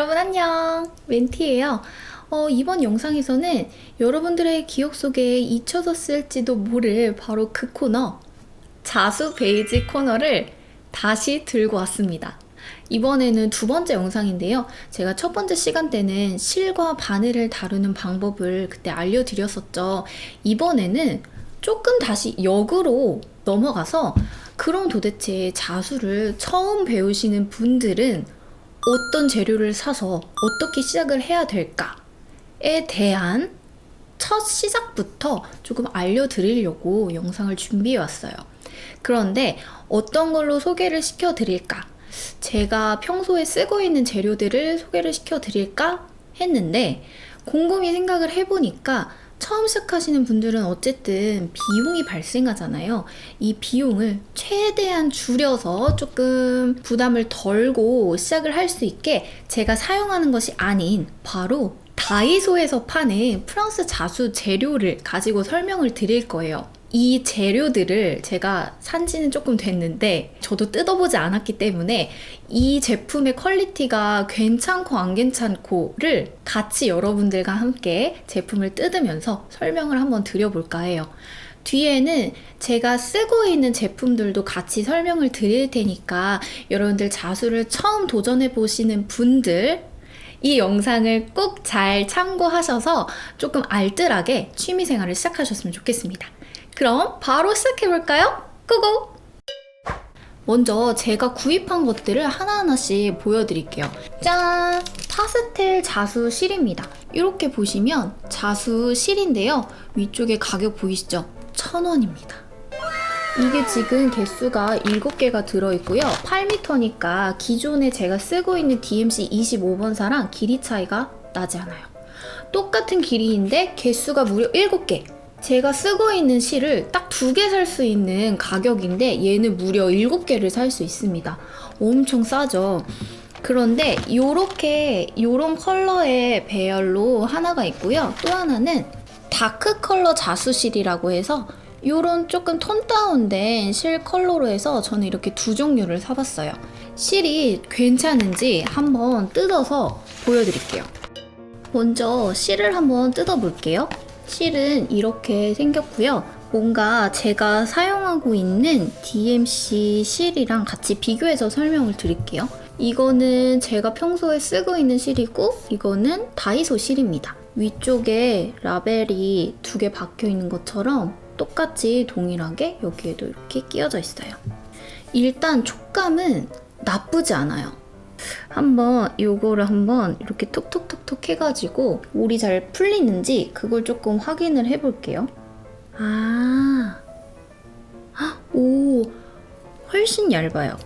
여러분 안녕. 멘티예요. 어, 이번 영상에서는 여러분들의 기억 속에 잊혀졌을지도 모를 바로 그 코너 자수 베이지 코너를 다시 들고 왔습니다. 이번에는 두 번째 영상인데요. 제가 첫 번째 시간 때는 실과 바늘을 다루는 방법을 그때 알려드렸었죠. 이번에는 조금 다시 역으로 넘어가서 그럼 도대체 자수를 처음 배우시는 분들은 어떤 재료를 사서 어떻게 시작을 해야 될까에 대한 첫 시작부터 조금 알려드리려고 영상을 준비해 왔어요. 그런데 어떤 걸로 소개를 시켜 드릴까? 제가 평소에 쓰고 있는 재료들을 소개를 시켜 드릴까 했는데 곰곰이 생각을 해보니까 처음 시작하시는 분들은 어쨌든 비용이 발생하잖아요. 이 비용을 최대한 줄여서 조금 부담을 덜고 시작을 할 수 있게 제가 사용하는 것이 아닌 바로 다이소에서 파는 프랑스 자수 재료를 가지고 설명을 드릴 거예요. 이 재료들을 제가 산 지는 조금 됐는데 저도 뜯어보지 않았기 때문에 이 제품의 퀄리티가 괜찮고 안 괜찮고를 같이 여러분들과 함께 제품을 뜯으면서 설명을 한번 드려볼까 해요. 뒤에는 제가 쓰고 있는 제품들도 같이 설명을 드릴 테니까 여러분들 자수를 처음 도전해 보시는 분들 이 영상을 꼭 잘 참고하셔서 조금 알뜰하게 취미 생활을 시작하셨으면 좋겠습니다. 그럼 바로 시작해볼까요? 고고! 먼저 제가 구입한 것들을 하나하나씩 보여드릴게요. 짠! 파스텔 자수 실입니다. 이렇게 보시면 자수 실인데요. 위쪽에 가격 보이시죠? 천 원입니다. 이게 지금 개수가 7개가 들어있고요. 8m니까 기존에 제가 쓰고 있는 DMC 25번사랑 길이 차이가 나지 않아요. 똑같은 길이인데 개수가 무려 7개. 제가 쓰고 있는 실을 딱 두 개 살 수 있는 가격인데 얘는 무려 7개를 살 수 있습니다. 엄청 싸죠. 그런데 요렇게 요런 컬러의 배열로 하나가 있고요. 또 하나는 다크 컬러 자수실이라고 해서 요런 조금 톤 다운된 실 컬러로 해서 저는 이렇게 두 종류를 사봤어요. 실이 괜찮은지 한번 뜯어서 보여드릴게요. 먼저 실을 한번 뜯어볼게요. 실은 이렇게 생겼고요. 뭔가 제가 사용하고 있는 DMC 실이랑 같이 비교해서 설명을 드릴게요. 이거는 제가 평소에 쓰고 있는 실이고 이거는 다이소 실입니다. 위쪽에 라벨이 두 개 박혀 있는 것처럼 똑같이 동일하게 여기에도 이렇게 끼워져 있어요. 일단 촉감은 나쁘지 않아요. 한번 요거를 한번 이렇게 톡톡톡톡 해가지고 올이 잘 풀리는지 그걸 조금 확인을 해볼게요. 아, 헉, 오, 훨씬 얇아요.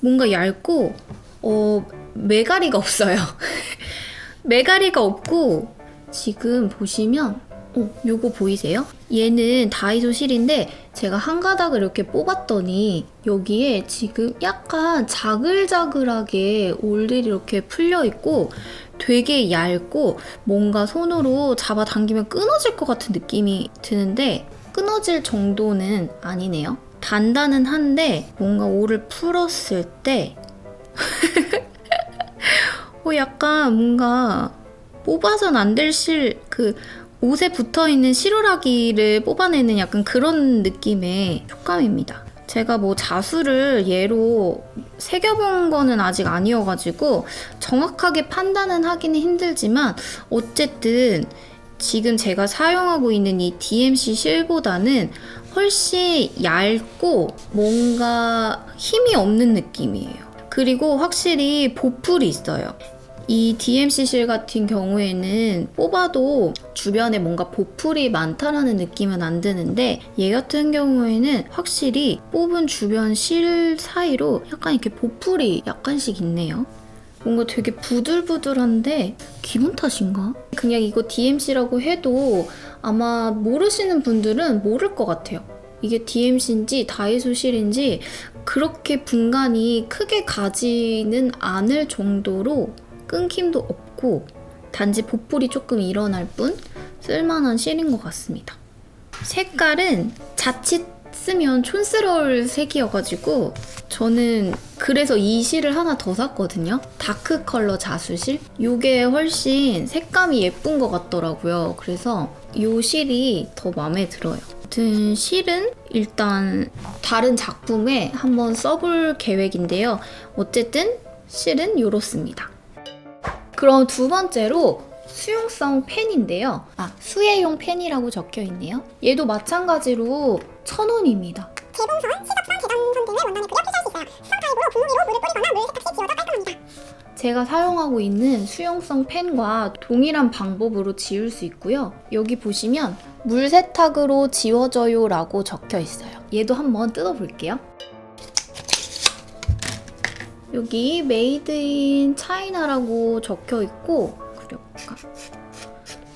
뭔가 얇고 어 메가리가 없어요. 메가리가 없고 지금 보시면 어, 요거 보이세요? 얘는 다이소 실인데 제가 한 가닥을 이렇게 뽑았더니 여기에 지금 약간 자글자글하게 올들이 이렇게 풀려 있고 되게 얇고 뭔가 손으로 잡아당기면 끊어질 것 같은 느낌이 드는데 끊어질 정도는 아니네요. 단단은 한데 뭔가 올을 풀었을 때 어, 약간 뭔가 뽑아선 안 될 실 그 옷에 붙어 있는 실오라기를 뽑아내는 약간 그런 느낌의 촉감입니다. 제가 뭐 자수를 얘로 새겨본 거는 아직 아니어가지고 정확하게 판단은 하기는 힘들지만 어쨌든 지금 제가 사용하고 있는 이 DMC 실보다는 훨씬 얇고 뭔가 힘이 없는 느낌이에요. 그리고 확실히 보풀이 있어요. 이 DMC 실 같은 경우에는 뽑아도 주변에 뭔가 보풀이 많다라는 느낌은 안 드는데 얘 같은 경우에는 확실히 뽑은 주변 실 사이로 약간 이렇게 보풀이 약간씩 있네요. 뭔가 되게 부들부들한데 기분 탓인가? 그냥 이거 DMC라고 해도 아마 모르시는 분들은 모를 것 같아요. 이게 DMC인지 다이소 실인지 그렇게 분간이 크게 가지는 않을 정도로 끊김도 없고 단지 보풀이 조금 일어날 뿐 쓸만한 실인 것 같습니다. 색깔은 자칫 쓰면 촌스러울 색이어가지고 저는 그래서 이 실을 하나 더 샀거든요. 다크 컬러 자수실. 요게 훨씬 색감이 예쁜 것 같더라고요. 그래서 요 실이 더 마음에 들어요. 아무튼 실은 일단 다른 작품에 한번 써볼 계획인데요. 어쨌든 실은 요렇습니다. 그럼 두 번째로 수용성 펜인데요. 아, 수혜용 펜이라고 적혀 있네요. 얘도 마찬가지로 천 원입니다. 재봉선, 시접선, 재단선 등을 원단에 그려 표시할 수 있어요. 수성 타입으로 분무기로 물을 뿌리거나 물 세탁시 지워져 깔끔합니다. 제가 사용하고 있는 수용성 펜과 동일한 방법으로 지울 수 있고요. 여기 보시면 물 세탁으로 지워져요 라고 적혀 있어요. 얘도 한번 뜯어볼게요. 여기 메이드 인 차이나라고 적혀 있고 그려볼까?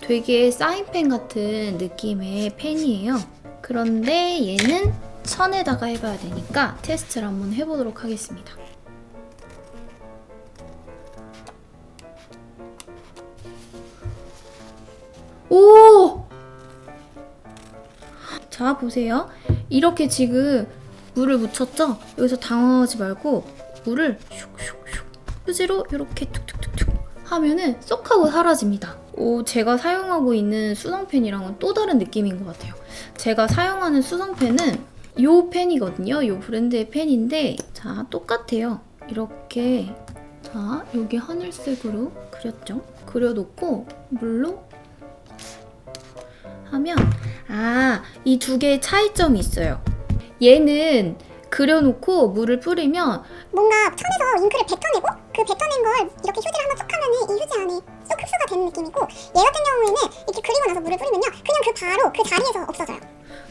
되게 사인펜 같은 느낌의 펜이에요. 그런데 얘는 천에다가 해봐야 되니까 테스트를 한번 해보도록 하겠습니다. 오! 자, 보세요. 이렇게 지금 물을 묻혔죠? 여기서 당황하지 말고 물을 슉슉슉 휴지로 이렇게 툭툭툭툭 하면은 쏙 하고 사라집니다. 오, 제가 사용하고 있는 수성펜이랑은 또 다른 느낌인 것 같아요. 제가 사용하는 수성펜은 요 펜이거든요. 요 브랜드의 펜인데 자, 똑같아요. 이렇게 자, 여기 하늘색으로 그렸죠? 그려놓고 물로 하면 아, 이 두 개의 차이점이 있어요. 얘는 그려놓고 물을 뿌리면 뭔가 천에서 잉크를 뱉어내고 그 뱉어낸 걸 이렇게 휴지를 한번 쏙 하면은 이 휴지 안에 쏙 흡수가 되는 느낌이고 얘 같은 경우에는 이렇게 그리고 나서 물을 뿌리면요 그냥 그 바로 그 자리에서 없어져요.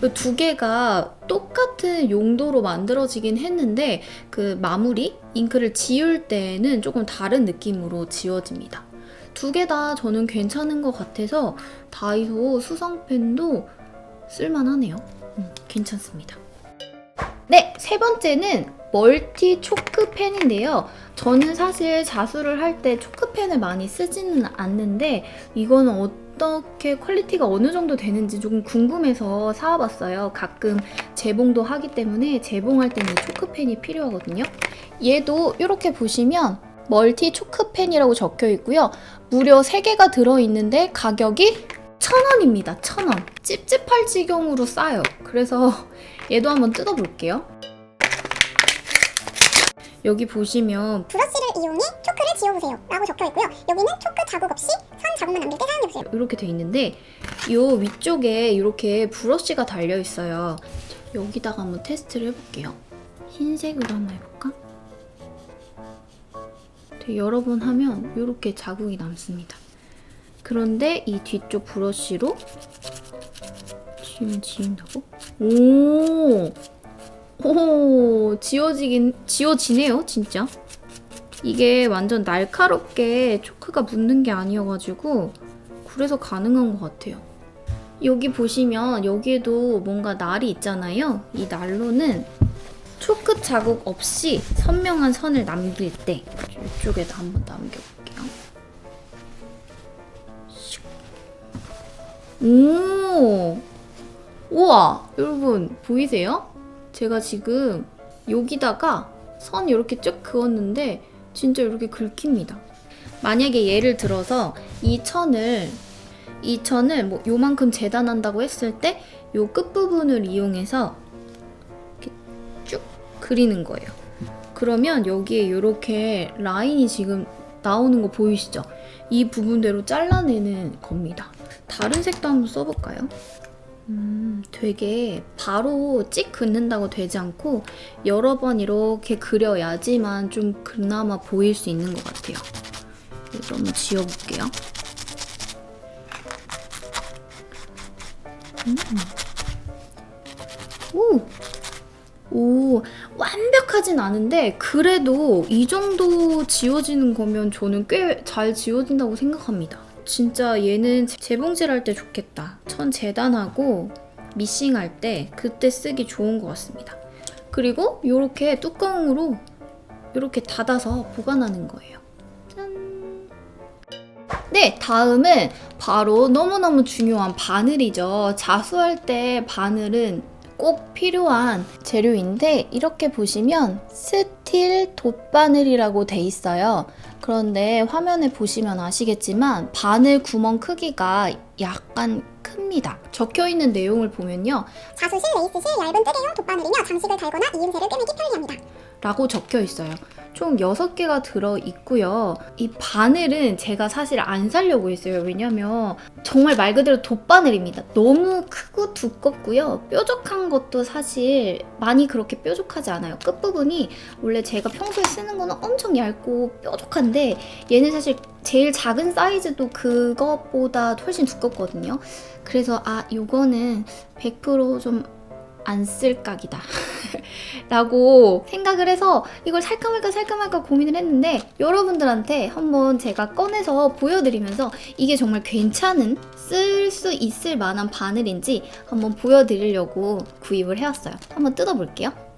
그두 개가 똑같은 용도로 만들어지긴 했는데 그 마무리 잉크를 지울 때는 조금 다른 느낌으로 지워집니다. 두 개 다 저는 괜찮은 것 같아서 다이소 수성펜도 쓸만하네요. 음, 괜찮습니다. 네, 세 번째는 멀티 초크펜인데요. 저는 사실 자수를 할 때 초크펜을 많이 쓰지는 않는데 이거는 어떻게 퀄리티가 어느 정도 되는지 조금 궁금해서 사와봤어요. 가끔 재봉도 하기 때문에 재봉할 때는 초크펜이 필요하거든요. 얘도 이렇게 보시면 멀티 초크펜이라고 적혀 있고요. 무려 3개가 들어있는데 가격이 천 원입니다. 천 원. 찝찝할 지경으로 싸요. 그래서 얘도 한번 뜯어볼게요. 여기 보시면 브러쉬를 이용해 초크를 지워보세요 라고 적혀 있고요. 여기는 초크 자국 없이 선 자국만 남길 때 사용해보세요. 이렇게 돼 있는데 이 위쪽에 이렇게 브러쉬가 달려 있어요. 여기다가 한번 테스트를 해볼게요. 흰색으로 한번 해볼까? 여러 번 하면 이렇게 자국이 남습니다. 그런데 이 뒤쪽 브러쉬로 지우면 지운다고? 오, 오, 지워지긴 지워지네요, 진짜. 이게 완전 날카롭게 초크가 묻는 게 아니어가지고 그래서 가능한 것 같아요. 여기 보시면 여기에도 뭔가 날이 있잖아요. 이 날로는 초크 자국 없이 선명한 선을 남길 때 이쪽에다 한번 남겨볼게요. 슉. 오, 우와, 여러분 보이세요? 제가 지금 여기다가 선 이렇게 쭉 그었는데 진짜 이렇게 긁힙니다. 만약에 예를 들어서 이 천을 이 천을 뭐 요만큼 재단한다고 했을 때 요 끝부분을 이용해서 이렇게 쭉 그리는 거예요. 그러면 여기에 이렇게 라인이 지금 나오는 거 보이시죠? 이 부분대로 잘라내는 겁니다. 다른 색도 한번 써볼까요? 음, 되게 바로 찍 긋는다고 되지 않고 여러 번 이렇게 그려야지만 좀 그나마 보일 수 있는 것 같아요. 이거 지워볼게요. 음. 오! 오, 완벽하진 않은데, 그래도 이 정도 지워지는 거면 저는 꽤 잘 지워진다고 생각합니다. 진짜 얘는 재봉질 할 때 좋겠다. 천 재단하고 미싱할 때 그때 쓰기 좋은 것 같습니다. 그리고 이렇게 뚜껑으로 이렇게 닫아서 보관하는 거예요. 짠. 네, 다음은 바로 너무너무 중요한 바늘이죠. 자수할 때 바늘은 꼭 필요한 재료인데 이렇게 보시면 스틸 돗바늘이라고 돼 있어요. 그런데 화면에 보시면 아시겠지만 바늘 구멍 크기가 약간 큽니다. 적혀 있는 내용을 보면요. 자수실, 레이스실, 얇은 뜨개용 돗바늘이며 장식을 달거나 이음새를 꿰매기 편리합니다. 라고 적혀 있어요. 총 6개가 들어 있고요. 이 바늘은 제가 사실 안 사려고 했어요. 왜냐면 정말 말 그대로 돗바늘입니다. 너무 크고 두껍고요. 뾰족한 것도 사실 많이 그렇게 뾰족하지 않아요. 끝부분이 원래 제가 평소에 쓰는 거는 엄청 얇고 뾰족한데 얘는 사실 제일 작은 사이즈도 그것보다 훨씬 두껍거든요. 그래서 아, 요거는 100%좀 안 쓸 각이다. 라고 생각을 해서 이걸 살까 말까 살까 말까 고민을 했는데 여러분들한테 한번 제가 꺼내서 보여드리면서 이게 정말 괜찮은 쓸 수 있을 만한 바늘인지 한번 보여드리려고 구입을 해왔어요. 한번 뜯어볼게요.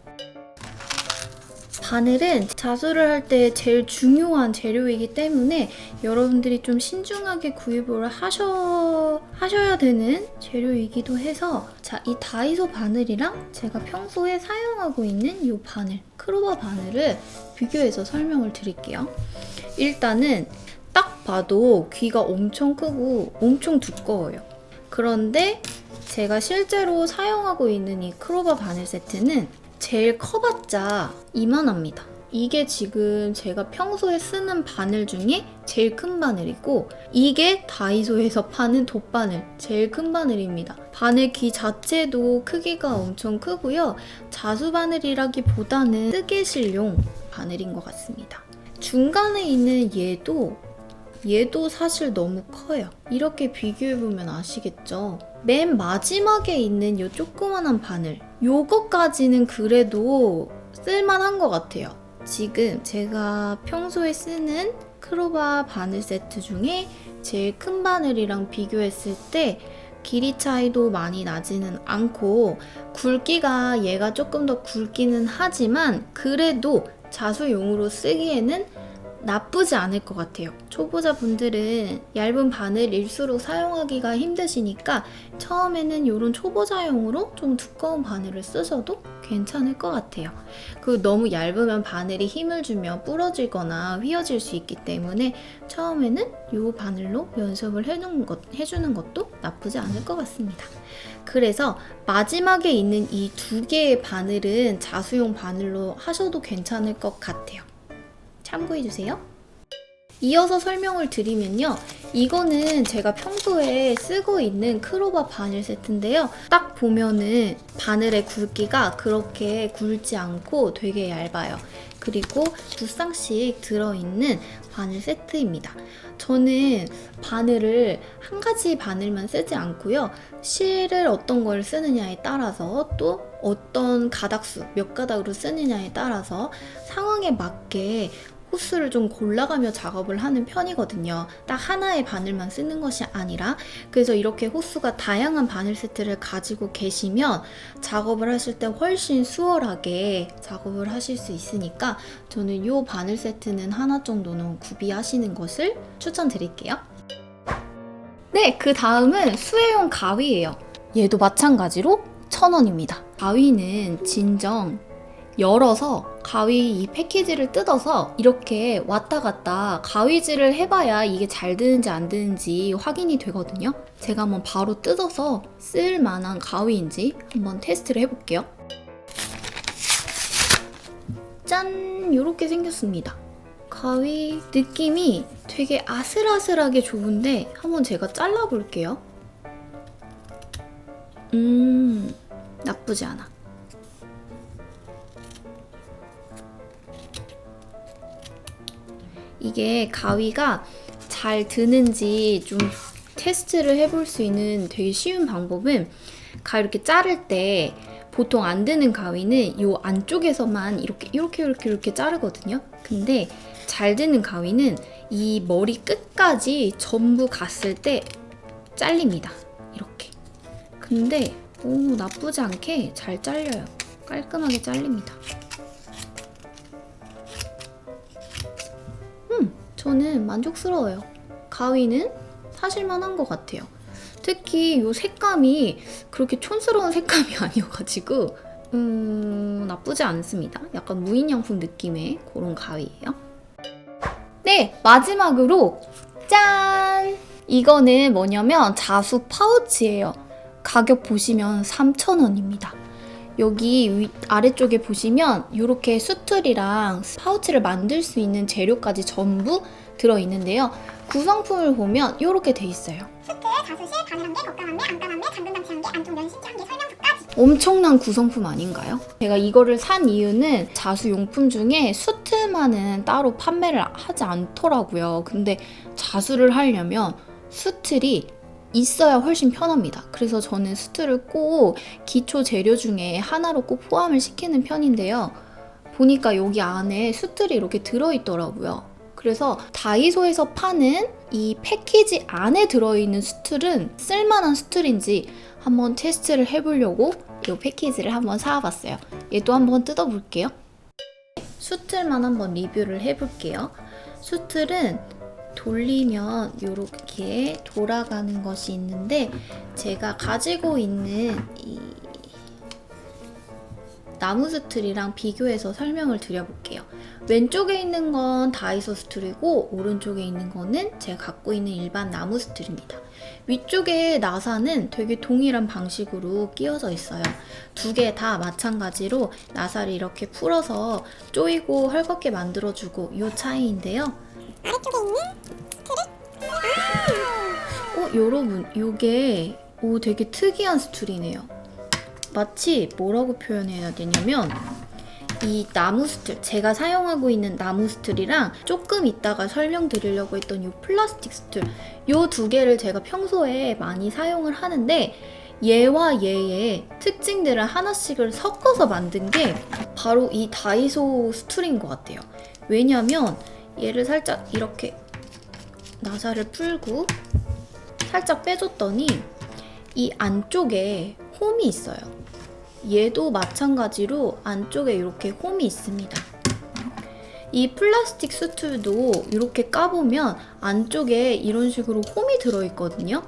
바늘은 자수를 할 때 제일 중요한 재료이기 때문에 여러분들이 좀 신중하게 구입을 하셔, 하셔야 되는 재료이기도 해서 자, 이 다이소 바늘이랑 제가 평소에 사용하고 있는 이 바늘, 크로바 바늘을 비교해서 설명을 드릴게요. 일단은 딱 봐도 귀가 엄청 크고 엄청 두꺼워요. 그런데 제가 실제로 사용하고 있는 이 크로바 바늘 세트는 제일 커봤자 이만합니다. 이게 지금 제가 평소에 쓰는 바늘 중에 제일 큰 바늘이고 이게 다이소에서 파는 돗바늘 제일 큰 바늘입니다. 바늘 귀 자체도 크기가 엄청 크고요. 자수 바늘이라기보다는 뜨개실용 바늘인 것 같습니다. 중간에 있는 얘도 얘도 사실 너무 커요. 이렇게 비교해보면 아시겠죠? 맨 마지막에 있는 요 조그만한 바늘. 요거까지는 그래도 쓸만한 것 같아요. 지금 제가 평소에 쓰는 크로바 바늘 세트 중에 제일 큰 바늘이랑 비교했을 때 길이 차이도 많이 나지는 않고 굵기가 얘가 조금 더 굵기는 하지만 그래도 자수용으로 쓰기에는 나쁘지 않을 것 같아요. 초보자분들은 얇은 바늘 일수록 사용하기가 힘드시니까 처음에는 이런 초보자용으로 좀 두꺼운 바늘을 쓰셔도 괜찮을 것 같아요. 그 너무 얇으면 바늘이 힘을 주면 부러지거나 휘어질 수 있기 때문에 처음에는 이 바늘로 연습을 해주는, 것, 해주는 것도 나쁘지 않을 것 같습니다. 그래서 마지막에 있는 이 두 개의 바늘은 자수용 바늘로 하셔도 괜찮을 것 같아요. 참고해주세요. 이어서 설명을 드리면요. 이거는 제가 평소에 쓰고 있는 크로바 바늘 세트인데요. 딱 보면은 바늘의 굵기가 그렇게 굵지 않고 되게 얇아요. 그리고 두 쌍씩 들어있는 바늘 세트입니다. 저는 바늘을 한 가지 바늘만 쓰지 않고요. 실을 어떤 걸 쓰느냐에 따라서 또 어떤 가닥수, 몇 가닥으로 쓰느냐에 따라서 상황에 맞게 호스를 좀 골라가며 작업을 하는 편이거든요. 딱 하나의 바늘만 쓰는 것이 아니라 그래서 이렇게 호수가 다양한 바늘 세트를 가지고 계시면 작업을 하실 때 훨씬 수월하게 작업을 하실 수 있으니까 저는 이 바늘 세트는 하나 정도는 구비하시는 것을 추천드릴게요. 네, 그 다음은 수혜용 가위예요. 얘도 마찬가지로 1,000원입니다. 가위는 진정 열어서 가위 이 패키지를 뜯어서 이렇게 왔다 갔다 가위질을 해봐야 이게 잘 드는지 안 드는지 확인이 되거든요. 제가 한번 바로 뜯어서 쓸 만한 가위인지 한번 테스트를 해볼게요. 짠! 이렇게 생겼습니다. 가위 느낌이 되게 아슬아슬하게 좋은데 한번 제가 잘라볼게요. 음, 나쁘지 않아. 이게 가위가 잘 드는지 좀 테스트를 해볼 수 있는 되게 쉬운 방법은 가위 이렇게 자를 때 보통 안 드는 가위는 이 안쪽에서만 이렇게 이렇게 이렇게 이렇게 자르거든요. 근데 잘 드는 가위는 이 머리 끝까지 전부 갔을 때 잘립니다. 이렇게. 근데 오 나쁘지 않게 잘 잘려요. 깔끔하게 잘립니다. 저는 만족스러워요. 가위는 사실만한 것 같아요. 특히 이 색감이 그렇게 촌스러운 색감이 아니어가지고 음 나쁘지 않습니다. 약간 무인양품 느낌의 그런 가위예요. 네 마지막으로 짠 이거는 뭐냐면 자수 파우치예요. 가격 보시면 3,000원입니다. 여기 위, 아래쪽에 보시면 이렇게 수틀이랑 파우치를 만들 수 있는 재료까지 전부 들어있는데요. 구성품을 보면 이렇게 돼 있어요. 수트, 자수실, 바늘 한 개, 겉감 한 개, 안감 한 개, 잠금 장치 한 개, 안쪽 면신지 한 개, 설명서까지. 엄청난 구성품 아닌가요? 제가 이거를 산 이유는 자수용품 중에 수트만은 따로 판매를 하지 않더라고요. 근데 자수를 하려면 수틀이 있어야 훨씬 편합니다. 그래서 저는 수틀을 꼭 기초 재료 중에 하나로 꼭 포함을 시키는 편인데요. 보니까 여기 안에 수틀이 이렇게 들어있더라고요. 그래서 다이소에서 파는 이 패키지 안에 들어있는 수틀은 쓸만한 수틀인지 한번 테스트를 해보려고 이 패키지를 한번 사와봤어요. 얘도 한번 뜯어볼게요. 수틀만 한번 리뷰를 해볼게요. 수틀은 돌리면 이렇게 돌아가는 것이 있는데 제가 가지고 있는 이 나무 스틀이랑 비교해서 설명을 드려볼게요. 왼쪽에 있는 건 다이소 스툴이고 오른쪽에 있는 거는 제가 갖고 있는 일반 나무 스툴입니다. 위쪽에 나사는 되게 동일한 방식으로 끼워져 있어요. 두 개 다 마찬가지로 나사를 이렇게 풀어서 조이고 헐겁게 만들어주고 이 차이인데요. 아래쪽에 있는 어, 여러분, 요게 오 되게 특이한 스툴이네요. 마치 뭐라고 표현해야 되냐면 이 나무 스툴, 제가 사용하고 있는 나무 스툴이랑 조금 이따가 설명드리려고 했던 이 플라스틱 스툴, 요두 개를 제가 평소에 많이 사용을 하는데 얘와 얘의 특징들을 하나씩을 섞어서 만든 게 바로 이 다이소 스툴인 것 같아요. 왜냐면 얘를 살짝 이렇게 나사를 풀고 살짝 빼줬더니 이 안쪽에 홈이 있어요. 얘도 마찬가지로 안쪽에 이렇게 홈이 있습니다. 이 플라스틱 수툴도 이렇게 까보면 안쪽에 이런 식으로 홈이 들어있거든요.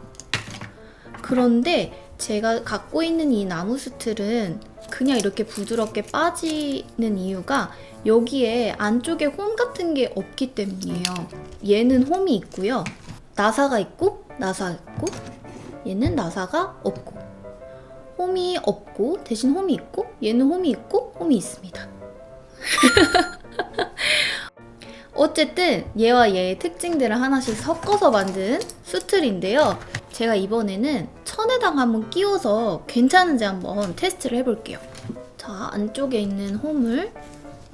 그런데 제가 갖고 있는 이 나무 수틀은 그냥 이렇게 부드럽게 빠지는 이유가 여기에 안쪽에 홈 같은 게 없기 때문이에요. 얘는 홈이 있고요. 나사가 있고, 나사 있고, 얘는 나사가 없고. 홈이 없고, 대신 홈이 있고, 얘는 홈이 있고, 홈이 있습니다. 어쨌든 얘와 얘의 특징들을 하나씩 섞어서 만든 수틀인데요. 제가 이번에는 천에다가 한번 끼워서 괜찮은지 한번 테스트를 해볼게요. 자, 안쪽에 있는 홈을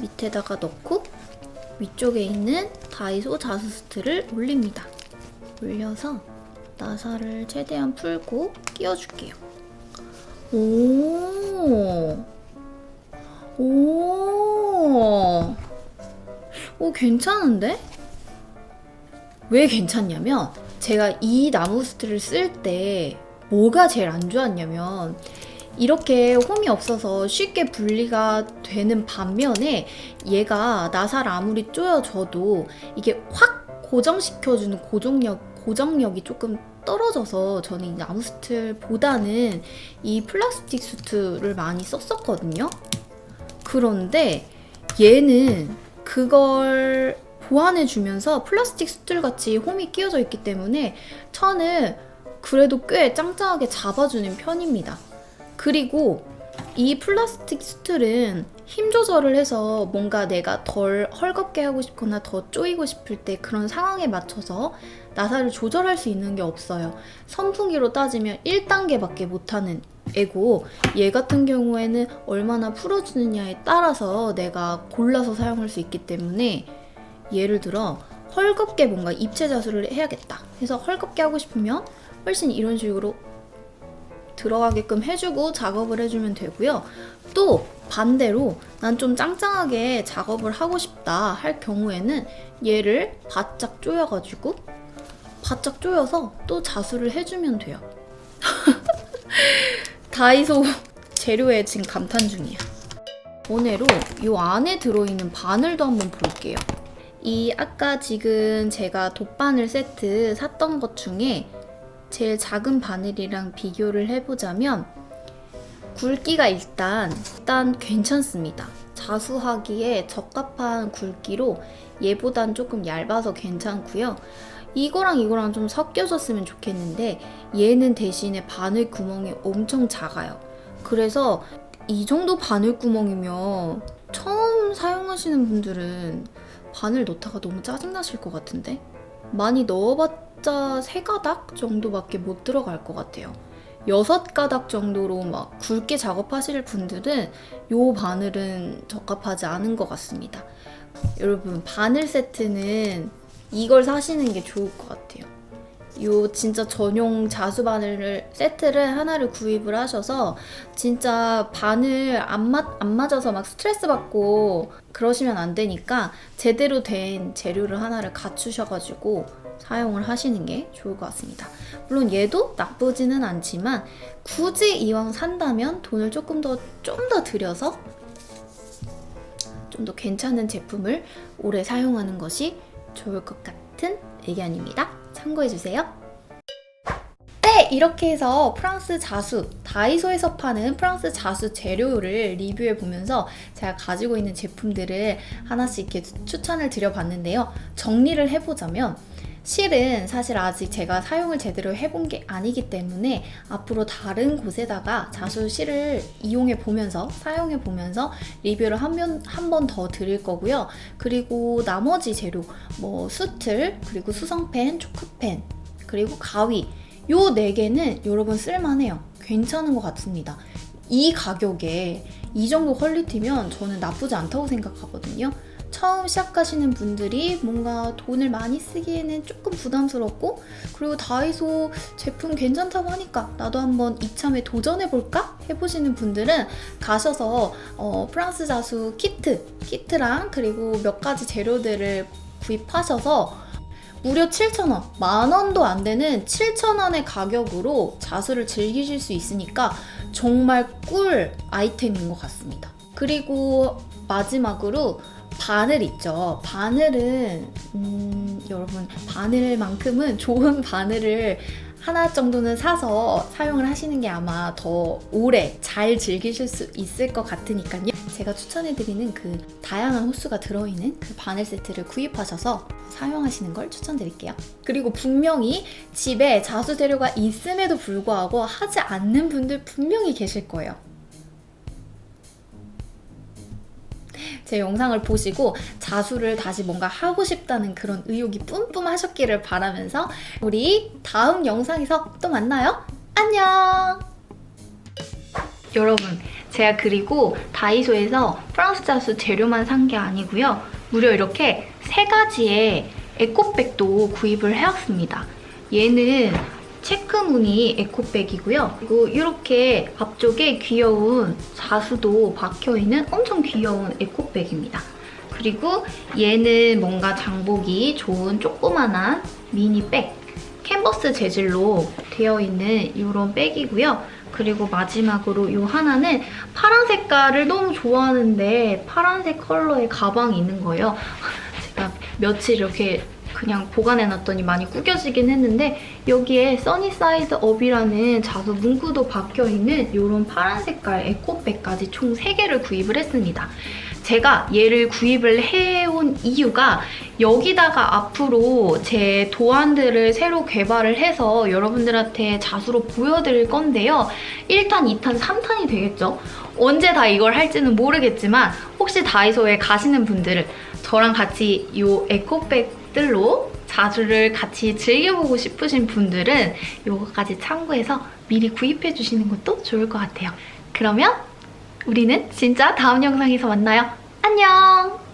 밑에다가 넣고 위쪽에 있는 다이소 자수 스트를 올립니다. 올려서 나사를 최대한 풀고 끼워줄게요. 오, 오, 오, 괜찮은데? 왜 괜찮냐면 제가 이 나무 스트를 쓸 때 뭐가 제일 안 좋았냐면 이렇게 홈이 없어서 쉽게 분리가 되는 반면에 얘가 나사를 아무리 조여줘도 이게 확 고정시켜주는 고정력, 고정력이 조금 떨어져서 저는 이 나무 스틸보다는 이 플라스틱 수트를 많이 썼었거든요. 그런데 얘는 그걸 보완해주면서 플라스틱 수틀 같이 홈이 끼워져 있기 때문에 천을 그래도 꽤 짱짱하게 잡아주는 편입니다. 그리고 이 플라스틱 수틀은 힘 조절을 해서 뭔가 내가 덜 헐겁게 하고 싶거나 더 쪼이고 싶을 때 그런 상황에 맞춰서 나사를 조절할 수 있는 게 없어요. 선풍기로 따지면 1단계밖에 못하는 애고 얘 같은 경우에는 얼마나 풀어주느냐에 따라서 내가 골라서 사용할 수 있기 때문에 예를 들어 헐겁게 뭔가 입체 자수를 해야겠다 해서 헐겁게 하고 싶으면 훨씬 이런 식으로 들어가게끔 해주고 작업을 해주면 되고요. 또 반대로 난 좀 짱짱하게 작업을 하고 싶다 할 경우에는 얘를 바짝 조여가지고 바짝 조여서 또 자수를 해주면 돼요. 다이소 재료에 지금 감탄 중이야. 번외로 이 안에 들어있는 바늘도 한번 볼게요. 이 아까 지금 제가 돗바늘 세트 샀던 것 중에 제일 작은 바늘이랑 비교를 해보자면 굵기가 일단 일단 괜찮습니다. 자수하기에 적합한 굵기로 얘보단 조금 얇아서 괜찮고요. 이거랑 이거랑 좀 섞여졌으면 좋겠는데 얘는 대신에 바늘 구멍이 엄청 작아요. 그래서 이 정도 바늘 구멍이면 처음 사용하시는 분들은 바늘 넣다가 너무 짜증나실 것 같은데 많이 넣어봤 자세 가닥 정도밖에 못 들어갈 것 같아요. 여섯 가닥 정도로 막 굵게 작업하실 분들은 요 바늘은 적합하지 않은 것 같습니다. 여러분 바늘 세트는 이걸 사시는 게 좋을 것 같아요. 요 진짜 전용 자수 바늘을 세트를 하나를 구입을 하셔서 진짜 바늘 안, 맞, 안 맞아서 막 스트레스 받고 그러시면 안 되니까 제대로 된 재료를 하나를 갖추셔가지고 사용을 하시는 게 좋을 것 같습니다. 물론 얘도 나쁘지는 않지만 굳이 이왕 산다면 돈을 조금 더좀더 들여서 좀 더 괜찮은 제품을 오래 사용하는 것이 좋을 것 같은 의견입니다. 참고해주세요. 네, 이렇게 해서 프랑스 자수, 다이소에서 파는 프랑스 자수 재료를 리뷰해 보면서 제가 가지고 있는 제품들을 하나씩 이렇게 추천을 드려봤는데요. 정리를 해보자면, 실은 사실 아직 제가 사용을 제대로 해본 게 아니기 때문에 앞으로 다른 곳에다가 자수 실을 이용해 보면서 사용해 보면서 리뷰를 한번더 드릴 거고요. 그리고 나머지 재료 뭐 수틀 그리고 수성펜, 초크펜 그리고 가위 요 네 개는 여러분 쓸만해요. 괜찮은 것 같습니다. 이 가격에 이 정도 퀄리티면 저는 나쁘지 않다고 생각하거든요. 처음 시작하시는 분들이 뭔가 돈을 많이 쓰기에는 조금 부담스럽고 그리고 다이소 제품 괜찮다고 하니까 나도 한번 이참에 도전해볼까? 해보시는 분들은 가셔서 어, 프랑스 자수 키트, 키트랑 그리고 몇 가지 재료들을 구입하셔서 무려 7,000원, 만 원도 안 되는 7,000원의 가격으로 자수를 즐기실 수 있으니까 정말 꿀 아이템인 것 같습니다. 그리고 마지막으로 바늘 있죠. 바늘은 음, 여러분 바늘만큼은 좋은 바늘을 하나 정도는 사서 사용을 하시는 게 아마 더 오래 잘 즐기실 수 있을 것 같으니까요. 제가 추천해드리는 그 다양한 호수가 들어있는 그 바늘 세트를 구입하셔서 사용하시는 걸 추천드릴게요. 그리고 분명히 집에 자수 재료가 있음에도 불구하고 하지 않는 분들 분명히 계실 거예요. 제 영상을 보시고 자수를 다시 뭔가 하고 싶다는 그런 의욕이 뿜뿜 하셨기를 바라면서 우리 다음 영상에서 또 만나요. 안녕! 여러분, 제가 그리고 다이소에서 프랑스 자수 재료만 산 게 아니고요. 무려 이렇게 세 가지의 에코백도 구입을 해왔습니다. 얘는 체크 무늬 에코백이고요. 그리고 이렇게 앞쪽에 귀여운 자수도 박혀있는 엄청 귀여운 에코백입니다. 그리고 얘는 뭔가 장보기 좋은 조그만한 미니 백, 캔버스 재질로 되어 있는 이런 백이고요. 그리고 마지막으로 이 하나는 파란 색깔을 너무 좋아하는데 파란색 컬러의 가방이 있는 거예요. 제가 며칠 이렇게 그냥 보관해놨더니 많이 구겨지긴 했는데 여기에 써니사이드 업이라는 자수 문구도 박혀있는 이런 파란 색깔 에코백까지 총 3개를 구입을 했습니다. 제가 얘를 구입을 해온 이유가 여기다가 앞으로 제 도안들을 새로 개발을 해서 여러분들한테 자수로 보여드릴 건데요. 1탄, 2탄, 3탄이 되겠죠? 언제 다 이걸 할지는 모르겠지만 혹시 다이소에 가시는 분들은 저랑 같이 이 에코백 들로 자주를 같이 즐겨보고 싶으신 분들은 이거까지 참고해서 미리 구입해 주시는 것도 좋을 것 같아요. 그러면 우리는 진짜 다음 영상에서 만나요. 안녕!